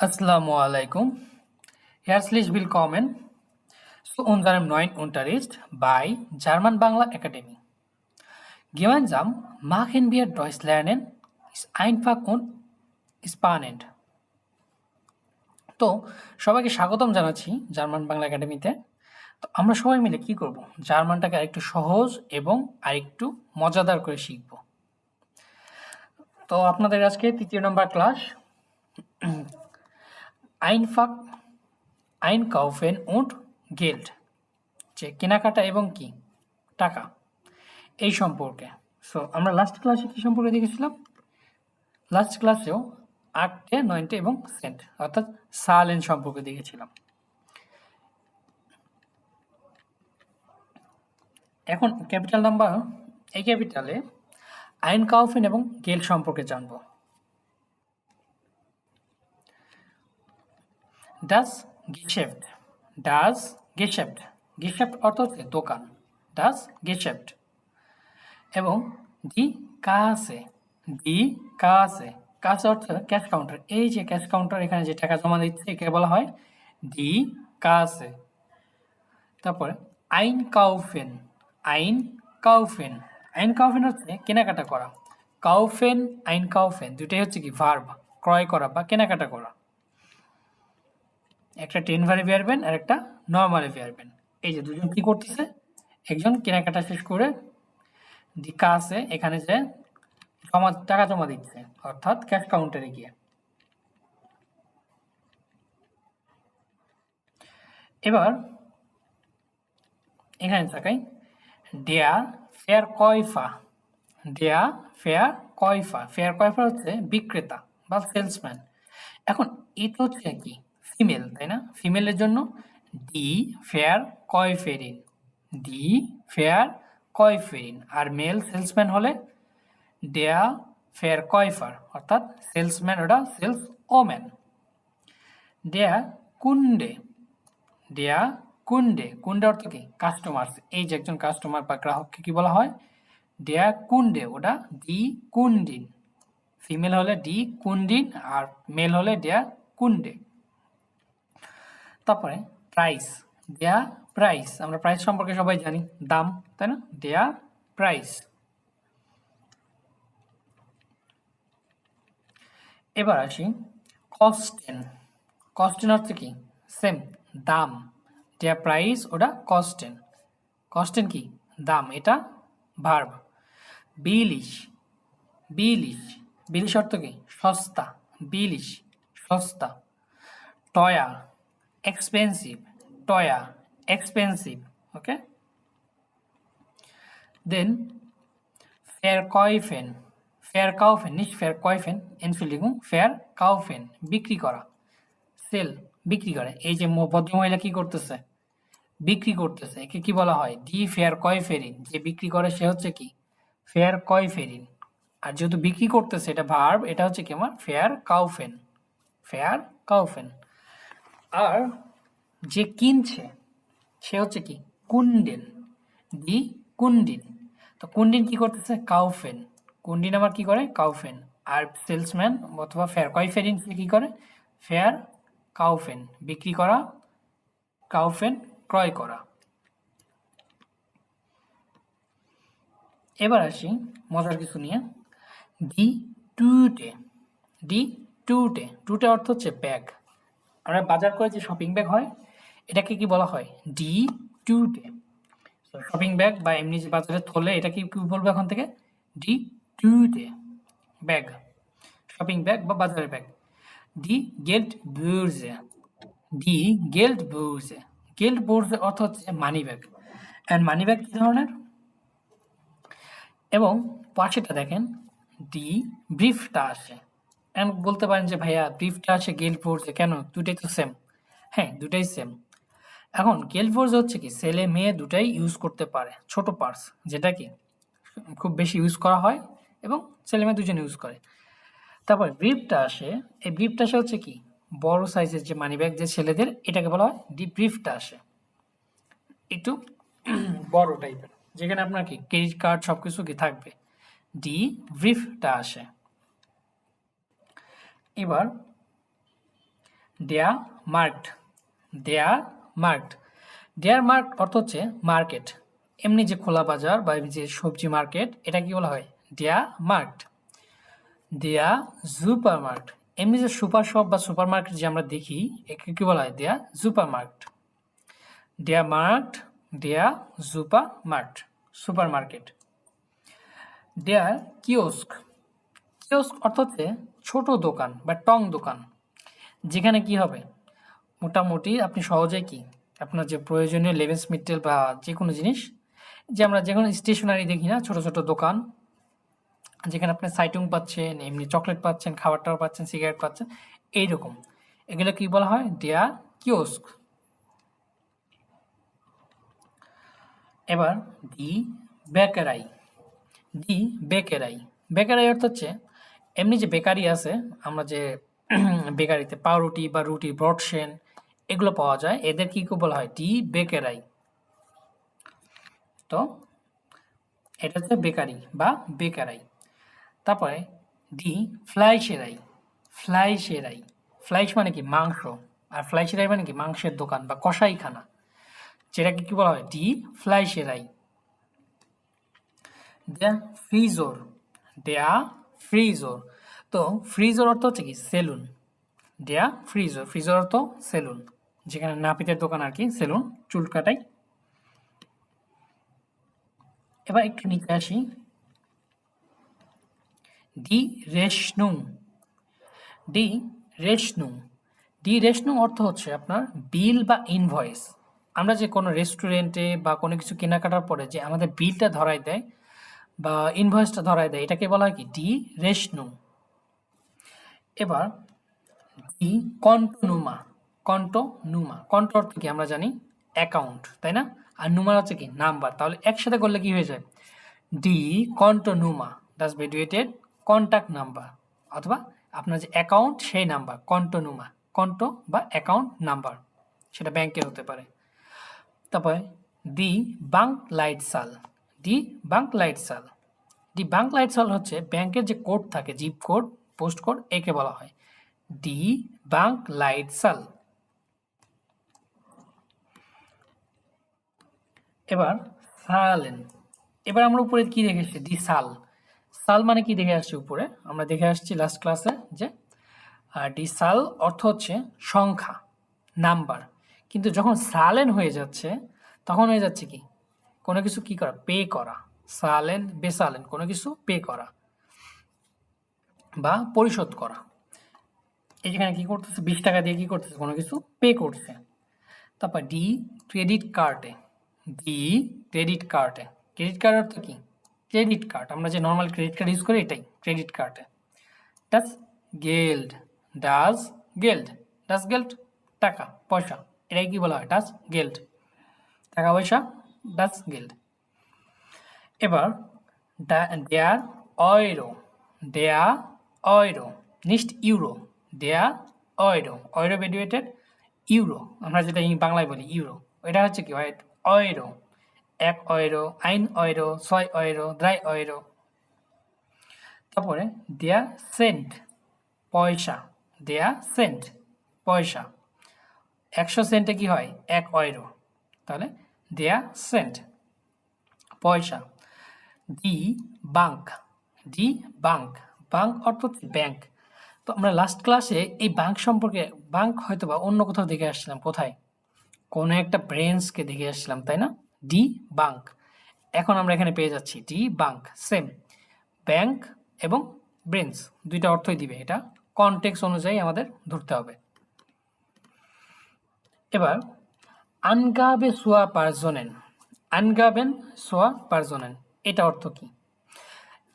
Assalamu alaikum. Herzlich willkommen zu unserem neuen Unterricht bei German Bangla Academy. Gemeinsam machen wir Deutsch lernen ist einfach und spannend. তো সবাইকে স্বাগতম জানাচ্ছি German Bangla একাডেমিতে তো আমরা সবাই মিলে কি করব জার্মানটাকে আরেকটু সহজ এবং আরেকটু মজাদার করে শিখব তো আপনাদের আজকে তৃতীয় নম্বর ক্লাস আইনফাক আইন কাউফেন উন্ড গেল্ড, যে কেনাকাটা এবং কি, টাকা, এই সম্পর্কে। সো আমরা লাস্ট ক্লাসে কি সম্পর্কে দেখেছিলাম? লাস্ট ক্লাসেও আটটে নয়টে এবং সেন্ট, অর্থাৎ সালেন সম্পর্কে দেখেছিলাম। এখন ক্যাপিটাল নাম্বার, এই ক্যাপিটালে আইন কাউফেন এবং গেল সম্পর্কে জানব। ডাস গেশেফট ডাস গেশেফট গেশেফট অর্থ হচ্ছে দোকান। ডাস গেশেফট এবং ডি কাসে ডি কাসে কাসে অর্থ ক্যাশ কাউন্টার এই যে ক্যাশ কাউন্টার এখানে যে টাকা জমা দিচ্ছে, একে বলা হয় ডি কাসে তারপরে আইন কাউফেন। আইন কাউফেন। আইন কাউফেন হচ্ছে কেনাকাটা করা। কাউফেন, আইন কাউফেন। দুটাই হচ্ছে কি ভার্ব ক্রয় করা বা কেনাকাটা করা। একটা টেন ভারে ফেয়ারবেন আর একটা নর্মালে ফেয়ারবেন এই যে দুজন কি করতেছে? একজন কেনাকাটা শেষ করে দিকা আছে, এখানে যে জমা, টাকা জমা দিচ্ছে, অর্থাৎ ক্যাশ কাউন্টারে গিয়ে। এবার এখানে থাকাই ডেয়া ফেয়ার কয়ফা ডেয়া ফেয়ার কয়ফা ফেয়ার কয়ফা হচ্ছে বিক্রেতা বা সেলসম্যান। এখন এটা হচ্ছে কি? ফিমেল তাই না? ফিমেলের জন্য ডি ফেয়ার কয় কয়ফেরিন ডি ফেয়ার কয় কয়ফেরিন আর মেল সেলসম্যান হলে ডেয়া ফেয়ার কয়ফার অর্থাৎ সেলসম্যান ওটা সেলস ওম্যান ডেয়া কুন্ডে ডেয়া কুন্ডে কুন্ডে অর্থ কি? কাস্টমার এই যে একজন কাস্টমার বা গ্রাহককে কি বলা হয়? ডেয়া কুন্ডে ওটা ডি কুন্ডিন ফিমেল হলে ডি কুন্ডিন আর মেল হলে ডেয়া কুন্ডে তারপরে প্রাইস দেয়া প্রাইস আমরা প্রাইস সম্পর্কে সবাই জানি, দাম, তাই না? দেয়া প্রাইস এবার আসি কস্টেন কস্টেন হচ্ছে কি? সেম দাম। দেয়া প্রাইস ওটা কস্টেন কস্টেন কি? দাম, এটা ভার্ব বিলিশ বিলিশ বিলিশ অর্থ কি? সস্তা বিলিশ সস্তা। টয়া expensive, toya, expensive, okay? Then verkaufen verkaufen nicht verkaufen entschuldigung verkaufen বিক্রি করা সেল বিক্রি করে এই যে ভদ্রমহিলা কি করতেছে? বিক্রি করতেছে, একে কি বলা হয়? ডি ফেয়ার কয় ফেরিন যে বিক্রি করে সে হচ্ছে কি? ফেয়ার কয় ফেরিন আর যেহেতু বিক্রি করতেছে, এটা ভার্ব এটা হচ্ছে কি আমার? ফেয়ার কাউফেন ফেয়ার কাউফেন আর যে কিনছে, সে হচ্ছে কি? কুন্ডেন। দি কুন্ডিন। তো কুন্ডিন কি করতেছে? কাউফেন। কুন্ডিন আবার কি করে? কাউফেন। আর সেলসম্যান অথবা ফেয়ার কয়ফেরিন সে কি করে? ফেয়ার, কাউফেন। বিক্রি করা, কাউফেন ক্রয় করা। এবার আসি মজার কিছু নিয়ে। ডি টুটে। ডি টুটে। টুটে অর্থ হচ্ছে ব্যাগ। আমরা বাজার করে যে শপিং ব্যাগ হয়, এটাকে কি বলা হয়? ডি টু ডে শপিং ব্যাগ বা এমনি যে বাজারে থলে এটা কি বলব এখন থেকে? ডি টু ডে ব্যাগ শপিং ব্যাগ বা বাজারের ব্যাগ ডি গেল্ট বুর্জে ডি গেল্ট বুর্জে গেল্ট বুর্জে অর্থ হচ্ছে money bag and money bag কী ধরনের? এবং পাশেটা দেখেন ডি ব্রিফটা আসে এমন বলতে পারেন যে, ভাইয়া ব্রিফটা আসে গেল পড়ছে কেন? দুটাই তো সেম হ্যাঁ দুটাই সেম এখন গেল ফোর্স হচ্ছে কি, ছেলে মেয়ে দুটাই ইউজ করতে পারে, ছোট পার্স যেটা কি খুব বেশি ইউজ করা হয় এবং ছেলে মেয়ে দুজন ইউজ করে। তারপরে ব্রিফটা আসে, এই ব্রিফটা আসে হচ্ছে কি, বড় সাইজের যে মানি ব্যাগ যে ছেলেদের, এটাকে বলা হয় ডি ব্রিফটা আসে। একটু বড় টাইপের যেখানে আপনার কি ক্রেডিট কার্ড সব কিছু কি থাকবে। ডি ব্রিফটা আসে। এবার দেয়া মার্কড দেয়া মার্কড দেয়ার মার্ক অর্থ হচ্ছে মার্কেট এমনি যে খোলা বাজার বা যে সবজি মার্কেট এটা কি বলা হয়? দেয়া মার্কড দেয়া সুপার মার্কট এমনি যে সুপার শপ বা সুপার মার্কেট যে আমরা দেখি, একে কি বলা হয়? দেয়া সুপার মার্কট দেয়া মার্কট দেয়া সুপার মার্ট সুপার মার্কেট দেয়ার কিওস্ক কিওস্ক অর্থ হচ্ছে ছোট দোকান বা টং দোকান, যেখানে কি হবে? মোটামুটি আপনি সহজেই কি? আপনার যে প্রয়োজনীয় লেভেন্স মেটেরিয়াল বা যে কোনো জিনিস, যে আমরা যে কোনো স্টেশনারি দেখি না, ছোট ছোট দোকান, যেখানে আপনি সাইটুং পাচ্ছেন, এমনি চকলেট পাচ্ছেন খাবার টাবার পাচ্ছেন, সিগারেট পাচ্ছেন, এইরকম। এগুলো কি বলা হয়? দেয়া কিওস্ক। এবার দি বেকারাই। দি বেকারাই। বেকারাই অর্থ হচ্ছে এমনি যে বেকারি আছে, আমরা যে বেকারিতে পাউরুটি বা রুটি ব্রডসেন এগুলো পাওয়া যায়। এদের কি কি বলা হয়? ডি বেকারাই। তো এটা হচ্ছে বেকারি বা বেকারাই। তারপরে ডি ফ্লাই সেরাই ফ্লাই সেরাই ফ্লাইশ মানে কি? মাংস। আর ফ্লাই সেরাই মানে কি? মাংসের দোকান বা কষাইখানা। যেটাকে কি বলা হয়? ডি ফ্লাই সেরাই দেয়া ফ্রিজোর। দেয়া ফ্রিজোর। তো ফ্রিজোর অর্থ হচ্ছে কি? সেলুন। দেয়া ফ্রিজোর। ফ্রিজোর অর্থ সেলুন। যেখানে নাপিতের দোকান আর কি, সেলুন, চুল কাটাই। এবার একটু নিচে আসি। ডি রেশনু ডি রেশনু ডি রেশনু অর্থ হচ্ছে আপনার বিল বা ইনভয়েস আমরা যে কোনো রেস্টুরেন্টে বা কোনো কিছু কেনাকাটার পরে যে আমাদের বিলটা ধরাই দেয় বা ইনভয়েসটা ধরাই দেয়, এটাকে বলা হয় কি? ডি রেশনু। এবার ডি কন্টনুমা কন্টনুমা কন্ট অর্থ কি আমরা জানি অ্যাকাউন্ট তাই না? আর নুমার হচ্ছে কি? নাম্বার তাহলে একসাথে করলে কি হয়ে যায়? ডি কন্টনুমা দাস বেডুয়েটেড কন্ট্যাক্ট নাম্বার অথবা আপনার যে অ্যাকাউন্ট সেই নাম্বার কন্টনুমা কন্ট বা অ্যাকাউন্ট নাম্বার সেটা ব্যাংকের হতে পারে। তারপরে দি বাঙ্ক লাইট সাল দি বাঙ্ক লাইট সাল। দি বাঙ্ক লাইট সাল হচ্ছে ব্যাংকের যে কোড থাকে, জিপ কোড, পোস্ট কোড, একে বলা হয়। ডি বাঙ্ক লাইট সাল। এবার সালেন। এবার আমরা উপরে কি দেখে এসেছি দি সাল। সাল মানে কি দেখে আসছি উপরে? আমরা দেখে আসছি লাস্ট ক্লাসে যে ডি সাল অর্থ হচ্ছে সংখ্যা, নাম্বার। কিন্তু যখন সালেন হয়ে যাচ্ছে, তখন হয়ে যাচ্ছে কি? কোনো কিছু কি করা? পে করা। সালেন, বেসালেন, কোনো কিছু পে করা বা পরিশোধ করা। এই যেখানে কি করতেছে? বিশ টাকা দিয়ে কি করতেছে? কোনো কিছু পে করছে। তারপর ডি, ক্রেডিট কার্ডে। ডি, ক্রেডিট কার্ডে। ক্রেডিট কার্ড অর্থ কি? Credit card. আমরা যে নর্মাল ক্রেডিট কার্ড ইউজ করি এটাই, ক্রেডিট কার্ডে। ডাস গেল্ড ডাস গেল্ড ডাস গেল্ড টাকা, পয়সা। এটাই কি বলা হয়? ডাস গেল্ড টাকা, পয়সা। ডাস গিল্ড এবার দেয়ার অয়রো দেয়া অয়রো নিস্ট ইউরো দেয়া অয়রো অয়রো ভেডিয়েটেড ইউরো আমরা যেটা বাংলায় বলি ইউরো এটা হচ্ছে কি? অয়রো এক অয়রো আইন অয়রো ছয় অয়রো দ্রাই অয়রো তারপরে দেয়া সেন্ট পয়সা. দেয়া সেন্ট পয়সা. একশো সেন্টে কি হয়? এক অয়রো তাহলে দেয়া সেন্ট পয়সা ডি বাঙ্ক ডি বাঙ্ক বাঙ্ক অর্থ ব্যাংক তো আমরা লাস্ট ক্লাসে এই ব্যাংক সম্পর্কে ব্যাংক হয়তো বা অন্য কোথাও দেখে আসছিলাম। কোথায়? কোনো একটা ব্রেঞ্চকে দেখে আসছিলাম, তাই না? ডি বাঙ্ক এখন আমরা এখানে পেয়ে যাচ্ছি। ডি বাঙ্ক সেম ব্যাংক এবং ব্রেঞ্চ দুইটা অর্থই দিবে। এটা কনটেক্স অনুযায়ী আমাদের ধরতে হবে। এবার আনগাবে সোয়া পারজনেন। আনগাবেন সোয়া পারজনেন। এটা অর্থ কি?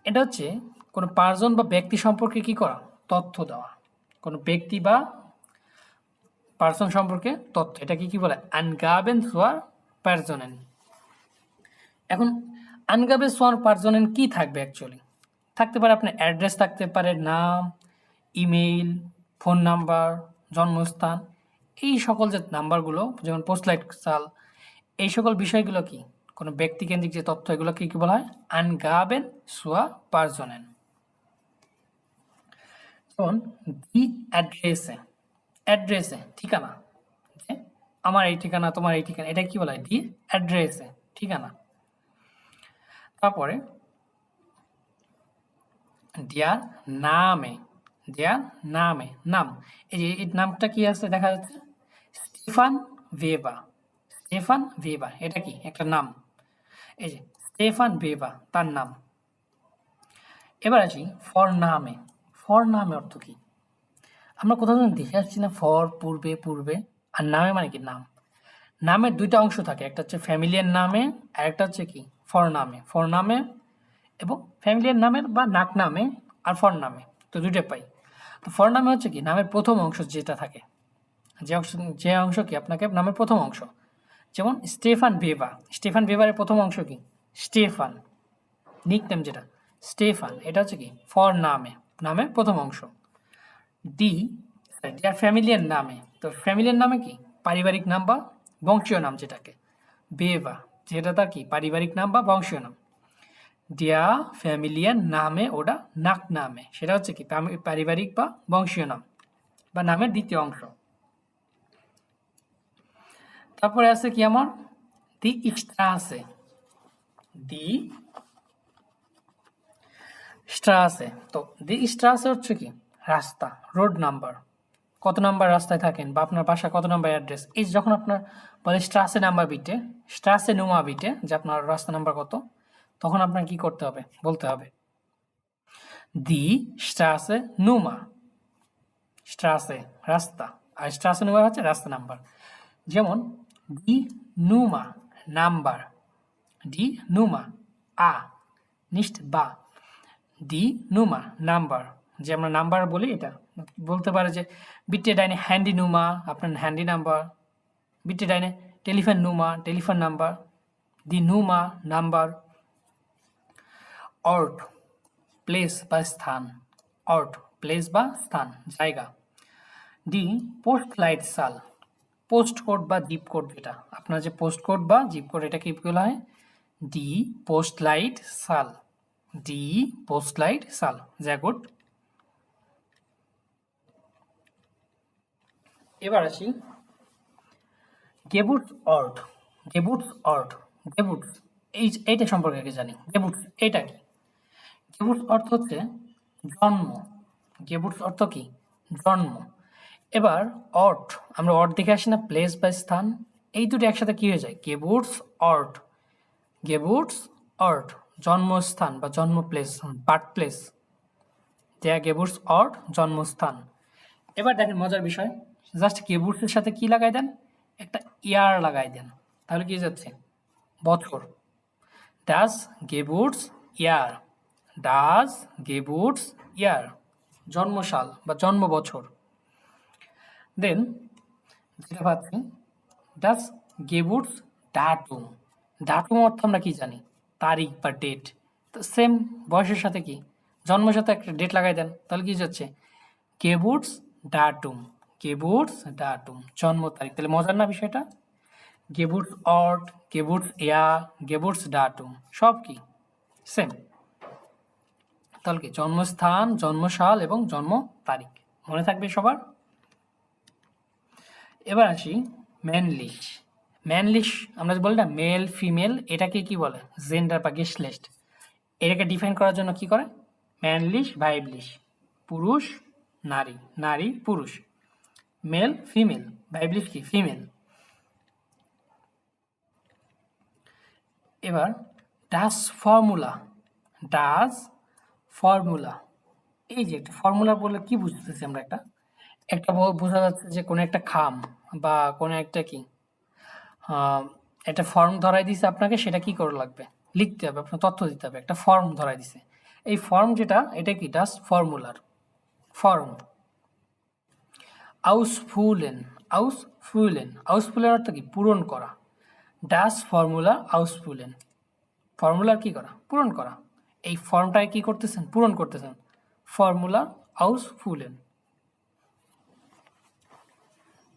এটা হচ্ছে কোনো পার্জন বা ব্যক্তি সম্পর্কে কি করা? তথ্য দেওয়া। কোনো ব্যক্তি বা পার্সন সম্পর্কে তথ্য। এটা কি বলে? আনগাবেন সোয়া পারজনেন। এখন, আনগাবে সোয়ার পার্জনেন কি থাকবে অ্যাকচুয়ালি থাকতে পারে আপনার অ্যাড্রেস থাকতে পারে, নাম ইমেইল ফোন নাম্বার জন্মস্থান। এই সকল যে নাম্বারগুলো, যেমন পোস্টলাইট সাল এই সকল বিষয়গুলো কি? কোনো ব্যক্তিকেন্দ্রিক যে তথ্য, এগুলো কি কি বলা হয়? আনগাবেন সোয়া পার্জনেন। যেমন, দি অ্যাড্রেসে অ্যাড্রেসে, ঠিকানা আমার এই ঠিকানা, তোমার এই ঠিকানা, এটা কি বলা হয়? দি অ্যাড্রেসে, ঠিকানা। তারপরে, দেয়ার নামে দেয়ার নামে, নাম। এই যে নামটা কি আছে, দেখা যাচ্ছে? স্টিফান ভেবা স্টেফান ভেবা এটা কি? একটা নাম। এই যে, স্টেফান ভেবা তার নাম। এবার আসি ফর নামে। ফর নামে অর্থ কি? আমরা কোথাও দেখে আসছি না, ফর, পূর্বে পূর্বে, আর নামে মানে কি? নাম। নামের দুইটা অংশ থাকে, একটা হচ্ছে ফ্যামিলিয়ার নামে, আর একটা হচ্ছে কি? ফর নামে। ফর নামে এবং ফ্যামিলিয়ার নামের বা নাক নামে আর ফর নামে। তো দুইটাই পাই। তো ফর নামে হচ্ছে কি? নামের প্রথম অংশ যেটা থাকে। যে অংশ যে অংশ কি? আপনাকে নামের প্রথম অংশ। যেমন স্টেফান ভেবা স্টেফান ভেবারের প্রথম অংশ কি? স্টেফান। নিক নেম যেটা। স্টেফান। এটা হচ্ছে কি? ফর নামে। নামের প্রথম অংশ। ডি যার ফ্যামিলিয়ার নামে। তো ফ্যামিলিয়ার নামে কি? পারিবারিক নাম বা বংশীয় নাম যেটাকে। বেবা যেটা তার কি? পারিবারিক নাম বা বংশীয় নাম। ডিয়া ফ্যামিলিয়ার নামে ওটা নাক নামে। সেটা হচ্ছে কি? পারিবারিক বা বংশীয় নাম। বা নামের দ্বিতীয় অংশ। তারপরে আছে কি আমার? দি স্ট্রাসে দি স্ট্রাসে তো দি স্ট্রাসে হচ্ছে কি? রাস্তা রোড নাম্বার কত নাম্বার রাস্তায় থাকেন বা আপনার বাসা কত নাম্বার অ্যাড্রেস এই যখন আপনার বলে স্ট্রাসে নাম্বার বিটে স্ট্রাসে নুমা বিটে যে আপনার রাস্তা নাম্বার কত, তখন আপনার কি করতে হবে? বলতে হবে, দি স্ট্রাসে নুমা স্ট্রাসে রাস্তা। আর স্ট্রাসে নুমা হচ্ছে রাস্তা নাম্বার যেমন ডি নুমা নাম্বার ডি নুমা আ নিশ্চ বা ডি নুমা নাম্বার যে আমরা নাম্বার বলি এটা, বলতে পারে যে বিটে ডাইনে হ্যান্ডি নুমা আপনার হ্যান্ডি নাম্বার বিটে ডাইনে টেলিফোন নুমা টেলিফোন নাম্বার দি নুমা নাম্বার অর্ট প্লেস বা স্থান। অর্ট প্লেস বা স্থান, জায়গা। ডি পোস্ট লাইট সাল পোস্ট কোড বা জিপ কোড যেটা আপনার যে পোস্ট কোড বা জিপ কোড এটা কি বলা হয়? ডি পোস্ট লাইট সাল। ডি পোস্ট লাইট সাল। জ্যাগুড এবার আসি। গেবুটস অর্ট গেবুটস অর্ট গেবুটস এই এইটা সম্পর্কে আগে জানি। গেবুটস এটা কি? গেবুটস অর্থ হচ্ছে জন্ম। গেবুটস অর্থ কি? জন্ম। এবার অর্ট, আমরা অর্ট দেখে আসি না, প্লেস বা স্থান, এই দুটো একসাথে কী হয়ে যায়? গেবুটস অর্ট। গেবুটস অর্ট, জন্মস্থান বা জন্ম প্লেস বার্থ প্লেস দেয়া গেবুটস অর্ট, জন্মস্থান। এবার দেখেন মজার বিষয়, জাস্ট গেবুটসের সাথে কি লাগাই দেন? একটা ইয়ার লাগাই দেন। তাহলে কি যাচ্ছে? বছর ডাস গেবুটস ইয়ার। ডাস গেবুটস ইয়ার। জন্মসাল বা জন্ম বছর দেন যেটা পাচ্ছি ডাস গেবুটস ডাটুম ডাটুম অর্থ আমরা কি জানি? তারিখ বা ডেট তো সেম বয়সের সাথে কি? জন্মের সাথে একটা ডেট লাগাই দেন, তাহলে কি যাচ্ছে গেবুটস ডাটুম গেবুটস ডাটুম জন্ম তারিখ। তাহলে মজার না বিষয়টা? গেবুটস অর্ট গেবুটস এয়া গেবুটস ডাটুম সব কি? সেম তাহলে কি? জন্মস্থান, জন্মসাল এবং জন্ম তারিখ। মনে থাকবে সবার? এবার আসি ম্যানলিশ ম্যানলিশ আমরা বলি না মেল ফিমেল এটাকে কি বলে? জেন্ডার বা গেস্টলিস্ট এটাকে ডিফাইন করার জন্য কি করে? ম্যানলিশ ভাইবলিশ পুরুষ, নারী। নারী, পুরুষ। মেল ফিমেল ভাইবলিশ কি? ফিমেল এবার ডাস ফর্মুলা ডাস ফর্মুলা এই যে একটা ফর্মুলা বললে কি বুঝতেছি আমরা একটা? একটা বোঝা যাচ্ছে যে কোনো একটা খাম বা কোনো একটা কি একটা ফর্ম ধরাই দিছে আপনাকে, সেটা কি করে লাগবে? লিখতে হবে, আপনার তথ্য দিতে হবে, একটা ফর্ম ধরাই দিছে। এই ফর্ম যেটা, এটা কি? ডাস ফর্মুলার ফর্ম আউসফুলেন আউসফুলেন আউসফুলেন অর্থ কি? পূরণ করা। ডাস ফর্মুলা আউসফুলেন ফর্মুলার কি করা? পূরণ করা। এই ফর্মটায় কি করতেছেন? পূরণ করতেছেন। ফর্মুলা আউসফুলেন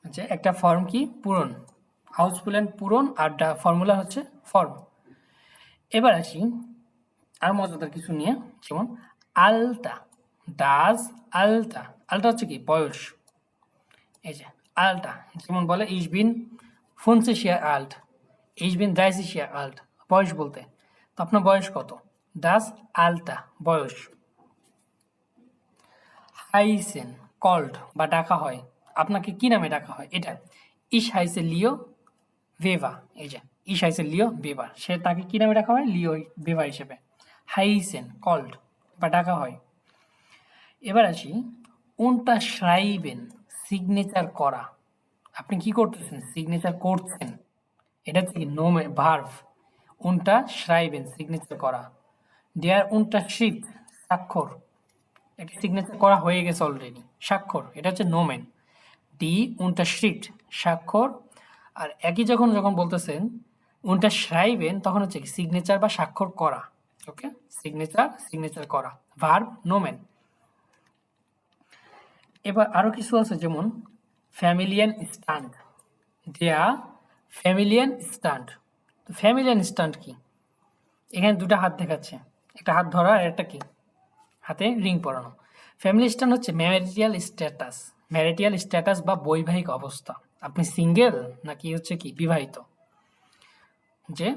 আচ্ছা একটা ফর্ম কি? পূরণ। হাউসফুলেন পূরণ আর ফর্মুলা হচ্ছে ফর্ম এবার আসি আর মজাদার কিছু নিয়ে, যেমন আলতা। ডাজ আলতা। আলতা হচ্ছে কি? বয়স। এই যে আলটা যেমন বলে ইস বিন ফুনসিশিয়া আল্ট ইস বিন দাইসিশিয়া আল্ট বয়স বলতে। তো আপনার বয়স কত? দাস আলটা বয়স। হাইসেন কল্ড বা ডাকা হয়। আপনাকে কি নামে ডাকা হয়? এটা ইস লিও ভেভা। এই যে ইস লিও ভেভা। সে তাকে কি নামে ডাকা হয়? লিও ভেভা হিসেবে। হাইসেন, কল্ড, বা ডাকা হয়। এবার আসি, উনটা শ্রাইবেন, সিগনেচার করা। আপনি কি করতেছেন? সিগনেচার করছেন। এটা হচ্ছে নোমে, ভার্ভ। উনটা শ্রাইবেন, সিগনেচার করা। দেয়ার উনটা শিফট স্বাক্ষর। এটা সিগনেচার করা হয়ে গেছে অলরেডি। স্বাক্ষর, এটা হচ্ছে নোমেন। ডি উনটা শিফট স্বাক্ষর। আর একই যখন যখন বলতেছেন, উনটা শ্রাইবেন তখন হচ্ছে কি সিগনেচার বা স্বাক্ষর করা ওকে সিগনেচার সিগনেচার করা। ভার্ব নোমেন এবার আরও কিছু আছে, যেমন ফ্যামিলিয়ান স্টান্ট দেয়া ফ্যামিলিয়ান তো ফ্যামিলিয়ান স্টান্ট কি? এখানে দুটো হাত দেখাচ্ছে। একটা হাত ধরা আর একটা কি? হাতে রিং পরানো। ফ্যামিলি স্টান্ট হচ্ছে ম্যারিটিয়াল স্ট্যাটাস ম্যারিটিয়াল স্ট্যাটাস বা বৈবাহিক অবস্থা। আপনি সিঙ্গেল নাকি হচ্ছে কি বিবাহিত? যে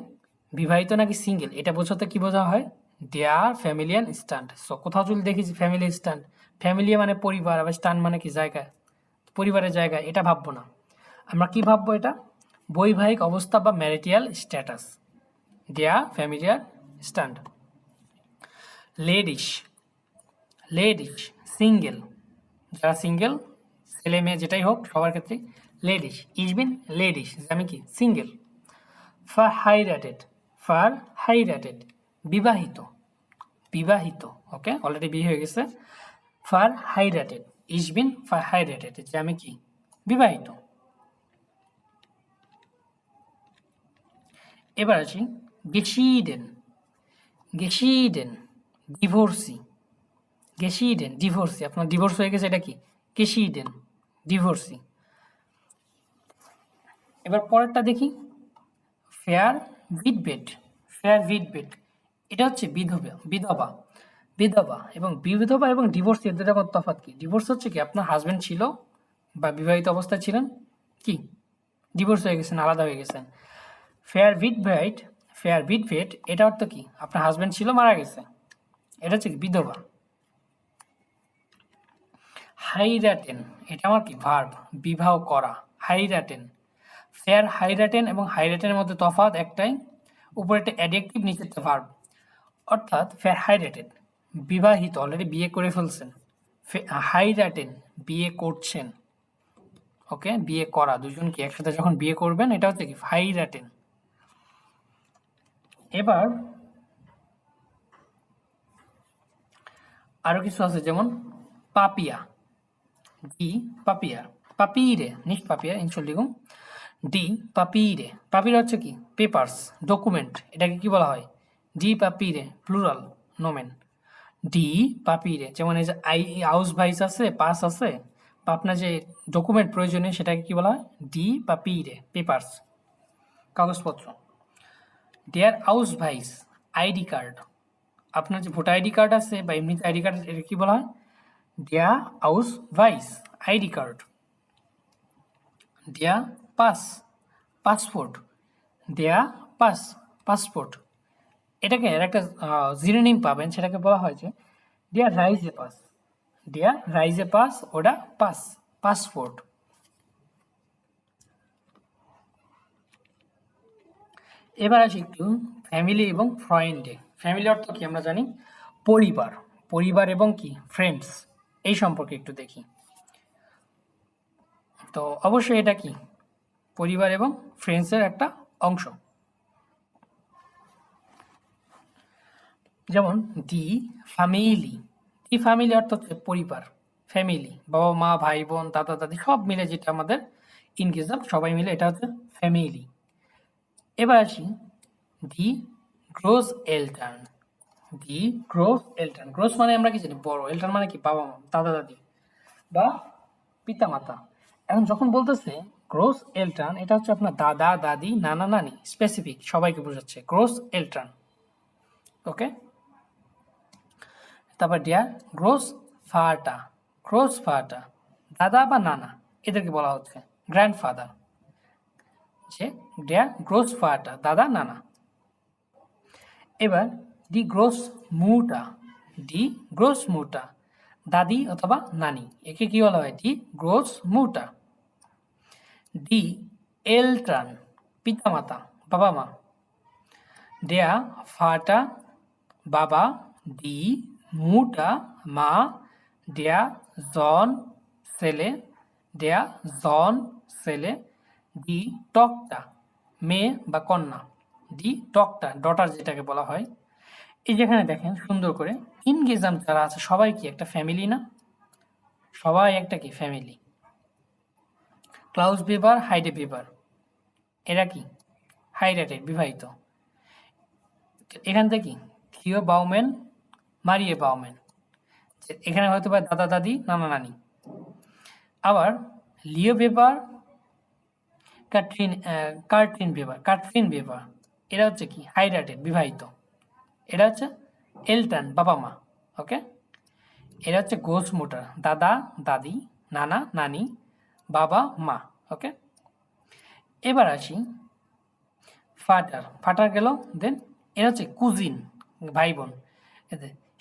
বিবাহিত নাকি সিঙ্গেল, এটা বোঝাতে কি বোঝা হয়? দেয়ার ফ্যামিলিয়ান স্ট্যান্ড সো কোথাও যদি দেখেছি ফ্যামিলি স্ট্যান্ড ফ্যামিলি মানে পরিবার, আবার স্ট্যান্ড মানে কি জায়গা? পরিবারের জায়গা, এটা ভাববো না। আমরা কি ভাববো এটা? বৈবাহিক অবস্থা বা ম্যারিটিয়াল স্ট্যাটাস। দেয়া ফ্যামিলিয়ার স্ট্যান্ড লেডিস লেডিস সিঙ্গেল যারা সিঙ্গেল ছেলে মেয়ে যেটাই হোক, সবার ক্ষেত্রে লেডিস ইজ বিন লেডিস আমি কি? সিঙ্গেল ফার হাই হাইরাটেড ফার হাই হাইরাটেড বিবাহিত বিবাহিত ওকে অলরেডি বিয়ে হয়ে গেছে। ফার হাইরাটেড ইজবিন ফার হাইরাটেড যে আমি কি? বিবাহিত। এবার আছি গেসিডেন গেসিডেন ডিভোর্সি গেসিডেন ডিভোর্সি আপনার ডিভোর্স হয়ে গেছে এটা কি? গেসিডেন ডিভোর্সি এবার পরেরটা দেখি। ফেয়ার উইথবেট ফেয়ার উইথবেট এটা হচ্ছে বিধবা বিধবা বিধবা এবং বিধবা এবং ডিভোর্স এর দুটা মধ্যে তফাৎ কি? ডিভোর্স হচ্ছে কি? আপনার হাজবেন্ড ছিল বা বিবাহিত অবস্থায় ছিলেন কি? ডিভোর্স হয়ে গেছেন, আলাদা হয়ে গেছেন। ফেয়ার উইথ ভেট ফেয়ার উইথ ভেট এটা অর্থ কি? আপনার হাজবেন্ড ছিল, মারা গেছে। এটা হচ্ছে কি? বিধবা। হাইরাটেন, এটা আমার কি ভার্ব? বিবাহ করা, হাইরাটেন। ফেয়ার হাইরাটেন এবং হাইরাটেনের মধ্যে তফাৎ একটাই, উপরে একটা অ্যাডজেক্টিভ নিচে একটা ভার্ব। অর্থাৎ ফেয়ার হাইরাটেন, বিবাহিত অলরেডি বিয়ে করে ফেলছেন। হাইরাটেন, বিয়ে করছেন। ওকে, বিয়ে করা দুজনকে একসাথে যখন বিয়ে করবেন, এটা হচ্ছে কি? হাইরাটেন। এবার আরও কিছু আছে, যেমন পাপিয়া। ডি পাপিয়া পাপিরে nicht পাপিয়া Entschuldigung. ডি পাপিরে পাপিরে হচ্ছে কি? পেপারস ডকুমেন্ট এটাকে কি বলা হয়? ডি পাপিরে প্লুরাল নোমেন ডি পাপিরে যেমন এই যে আই হাউস ভাইস আছে পাস আছে বা আপনার যে ডকুমেন্ট প্রয়োজনীয় সেটাকে কি বলা হয়? ডি পাপিরে পেপারস কাগজপত্র. দেয়ার হাউস ভাইস আইডি কার্ড আপনার যে ভোটার আইডি কার্ড আছে বা এমনি আইডি কার্ড এটা কি বলা হয়? হাউস ভাইস আইডি কার্ড দেয়া পাস পাসপোর্ট দেয়া পাস পাসপোর্ট এটাকে এর একটা জিরোনিম পাবেন, সেটাকে বলা হয় যে দেয়া রাইজে পাস দেয়া রাইজে পাস ওটা পাস পাসপোর্ট এবার আসি একটু ফ্যামিলি এবং ফ্রেন্ডে ফ্যামিলি অর্থ কি আমরা জানি? পরিবার। পরিবার এবং কি? ফ্রেন্ডস এই সম্পর্কে একটু দেখি। তো অবশ্যই এটা কি? পরিবার এবং ফ্রেন্ডসের একটা অংশ। যেমন, দি ফ্যামিলি দি ফ্যামিলি অর্থ হচ্ছে পরিবার ফ্যামিলি বাবা, মা, ভাই, বোন, দাদা, দাদি, সব মিলে যেটা আমাদের ইনকেস সবাই মিলে এটা হচ্ছে ফ্যামিলি এবার আসি, দি গ্রোস এলটার্ন দি গ্রোস এলটার্ন গ্রোস মানে আমরা কি জানি? বড়। এলটার্ন মানে কি? বাবা মা, দাদা দাদি বা পিতা মাতা এখন যখন বলতেছে গ্রোস এলটার্ন এটা হচ্ছে আপনার দাদা, দাদি, নানা, নানি স্পেসিফিক সবাইকে বোঝাচ্ছে। গ্রোস এলটার্ন ওকে তারপর ডিয়ার গ্রোস ফাটা গ্রোস ফাটা দাদা বা নানা, এদেরকে বলা হচ্ছে। গ্র্যান্ডফাদার যে ডেয়ার গ্রোস ফাদার দাদা, নানা। এবার ডি গ্রোস মুটা, দি গ্রোস মুটা, দাদি অথবা নানি, একে কি বলা হয়? দি গ্রোস মুটা। ডি এলট্রান, পিতামাতা বাবা মা দেয়া ফাটা, বাবা, দি মুটা, মা। দেয়া জন, ছেলে। দেয়া জন, ছেলে। দি টকটা, মেয়ে বা কন্যা। দি টকটা ডটার যেটাকে বলা হয়। এই যেখানে দেখেন, সুন্দর করে ইনগেজাম যারা আছে, সবাই কি একটা ফ্যামিলি না? সবাই একটা কি ফ্যামিলি ক্লাউস বেবার, হাইডে বেবার। এরা কি? হাইরাটেড বিবাহিত। এখান থেকে কি? থিও বাউম্যান মারিয়ে বাউম্যান এখানে হয়তো বা দাদা, দাদি, নানা, নানি। আবার লিও বেবার, কাটরিন কার্ট্রিন বেবার, কাটরিন বেবার। এরা হচ্ছে কি? হাইরাটেড বিবাহিত। এটা হচ্ছে এলটান বাবা মা, ওকে? এরা হচ্ছে গোস মোটার, দাদা, দাদি, নানা, নানি, বাবা, মা, ওকে? এবার আসি ফাটার ফাটার গেল, দেন এরা হচ্ছে কুজিন ভাই বোন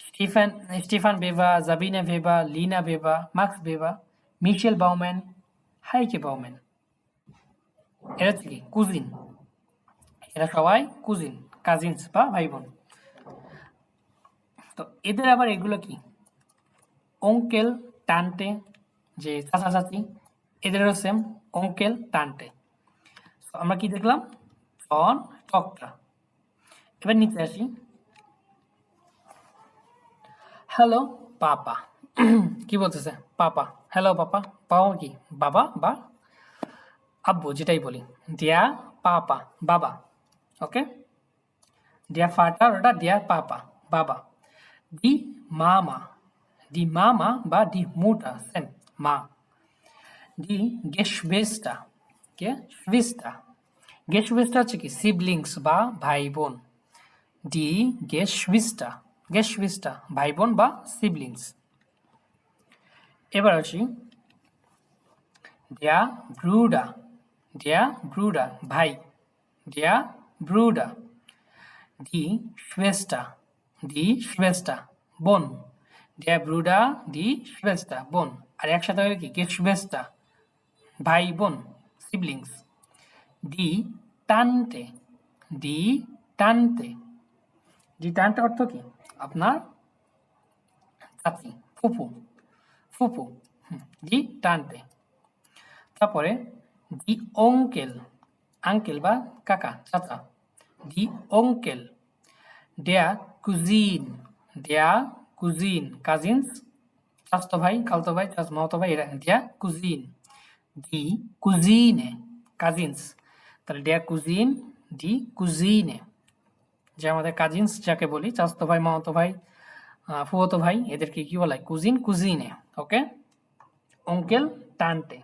Stefan Stefan Weber Sabine Weber Lina Weber Markus Weber Michelle Baumann, Heike Baumann. এরা হচ্ছে কি? কুজিন। এরা সবাই কুজিন, কাজিনস বা ভাই বোন তো এদের আবার এগুলো কি? অঙ্কেল টানটে যে চাচা চাচি এদেরও সেম অঙ্কেল টানটে আমরা কি দেখলাম? অন, টকটা। এবার নিচে আসি। Hello, papa. কি বলতেছে? পাপা। হ্যালো, পাপা। পাপা কি? বাবা বা আব্বু, যেটাই বলি। দিয়া পাপা, বাবা। ওকে? দিয়া ফাটার ওটা দিয়া পাপা, বাবা। দি মামা দি মামা বা দি মুটা সেম মা দি গেশভেস্টা গেশভেস্টা গেশভেস্টা হচ্ছে কি সিবলিংস বা ভাই বোন ডি গেশভিস্টা গেশভিস্টা ভাই বোন বা সিবলিংস এবার আসি ডিয়া ব্রুডা ডিয়া ব্রুডা ভাই ডিয়া ব্রুডা ডি শ্বেস্টা ডি শ্বেস্টা বোন। ডিয়া ব্রুডা ডি শ্বেস্টা বোন। আর একসাথে হলে কি? গেশভেস্টা ভাই বোন সিবলিংস ডি টানতে ডি টানতে ডি টানতে অর্থ কি? আপনার চাচি ফুফু। ফুফু হুম, ডি টানতে তারপরে দি অঙ্কেল আঙ্কেল বা কাকা চাচা। দি অঙ্কেল। দেয়া কুজিন দেয়া কুজিন কাজিনস চাচতো ভাই খালতো ভাই চাচ মামাতো ভাই এরা দেয়া কুজিন দি কুজিনে কাজিনস তাহলে দেয়া কুজিন দি কুজিনে যে আমাদের কাজিনস যাকে বলি চাচতো ভাই মামাতো ভাই ফুফতো ভাই এদেরকে কি বলা? হয় কুজিন কুজিনে ওকে অঙ্কেল টানতে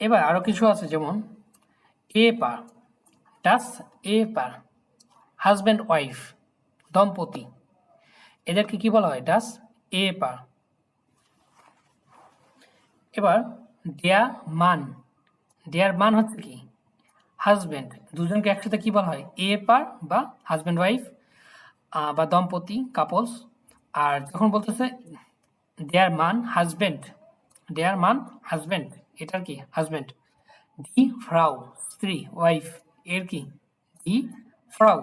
এবার আরও কিছু আছে যেমন এ পার ডাস এ পার হাজব্যান্ড ওয়াইফ, দম্পতি। এদেরকে কি বলা হয়? ডাস এ পার এবার দেয়া মান। দেয়ার মান হচ্ছে কি? হাজব্যান্ড। দুজনকে একসাথে কি বলা হয়? এ পার বা হাজব্যান্ড ওয়াইফ বা দম্পতি, কাপলস। আর যখন বলতেছে দেয়ার মান হাজব্যান্ড, দেয়ার মান হাজব্যান্ড, এটার কি? হাজব্যান্ড। দি ফ্রাউ, স্ত্রী, ওয়াইফ। এর কি? দি ফ্রাউ।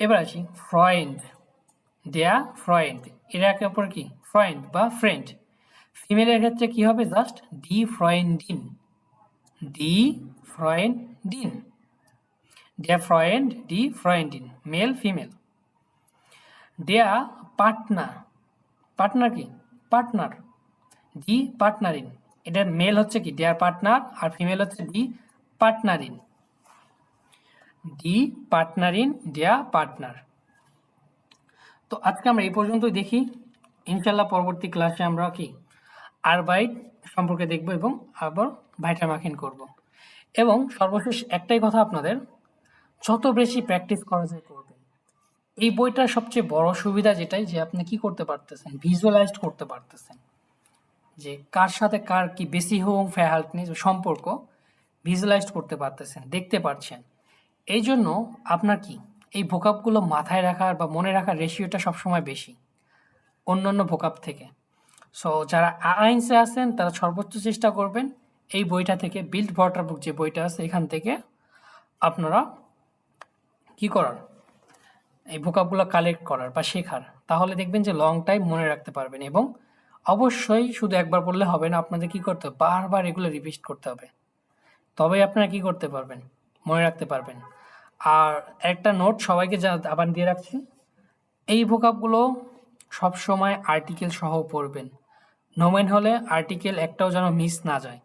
এবার আসি ফ্রয়েন্ড। দেয়া ফ্রয়েন্ড। এরা একে অপর কি? ফ্রয়েন্ড বা ফ্রেন্ড। ফিমেলের ক্ষেত্রে কি হবে জাস্ট? ডি ফ্রয়েন্ডিন ডি ফ্রয়েন্ডিন দেয়া ফ্রয়েন্ড ডি ফ্রয়েন্ডিন মেল, ফিমেল। দেয়া পার্টনার। পার্টনার কি? পার্টনার। ডি পার্টনারিন এটার মেল হচ্ছে কি? দেয়ার পার্টনার আর ফিমেল হচ্ছে ডি পার্টনারিন ডি পার্টনারিন দেয়া পার্টনার তো আজকে আমরা এই পর্যন্তই দেখি। ইনশাল্লাহ পরবর্তী ক্লাসে আমরা কি? আর বাইট সম্পর্কে দেখব এবং আবার ভাইটামাখিন করব। এবং সর্বশেষ একটাই কথা আপনাদের, যত বেশি প্র্যাকটিস করা যায় করবেন, এই বইটার সবচেয়ে বড় সুবিধা যেটাই যে আপনি কি করতে পারতেছেন ভিজুয়ালাইজড করতে পারতেছেন। যে কার সাথে কার কি বেশি এবং ফ্যাহাল্টনি সম্পর্ক ভিজুয়ালাইজ করতে পারতেছেন, দেখতে পারছেন। এই জন্য আপনার কি এই ভোকাপগুলো মাথায় রাখার বা মনে রাখার রেশিওটা সবসময় বেশি? অন্যান্য ভোকাপ থেকে। সো যারা আইনসে আছেন, তারা সর্বোচ্চ চেষ্টা করবেন এই বইটা থেকে বিল্ড ওয়াটার বুক যে বইটা আছে, এখান থেকে আপনারা কি করার? এই ভোকাপগুলো কালেক্ট করার বা শেখার। তাহলে দেখবেন যে লং টাইম মনে রাখতে পারবেন এবং অবশ্যই শুধু একবার বললে হবে না, আপনাদের কি করতে হবে? বারবার এগুলো রিপিট করতে হবে। তবেই আপনারা কি করতে পারবেন? মনে রাখতে পারবেন। আর একটা নোট সবাইকে যা আবার দিয়ে রাখছি। এই ভোকাবগুলো সবসময় আর্টিকেল সহ পড়বেন। নোমেন হলে আর্টিকেল একটাও যেন মিস না যায়।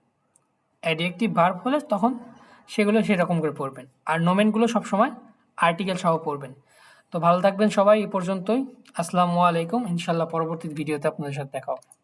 অ্যাডিয়েক্টিভ ভার্ব হলে তখন সেগুলো সেরকম করে পড়বেন। আর নোমেনগুলো সবসময় আর্টিকেল সহ পড়বেন। তো ভালো থাকবেন সবাই এ পর্যন্তই। আসসালামু আলাইকুম। ইনশাল্লাহ পরবর্তী ভিডিওতে আপনাদের সাথে দেখা হবে।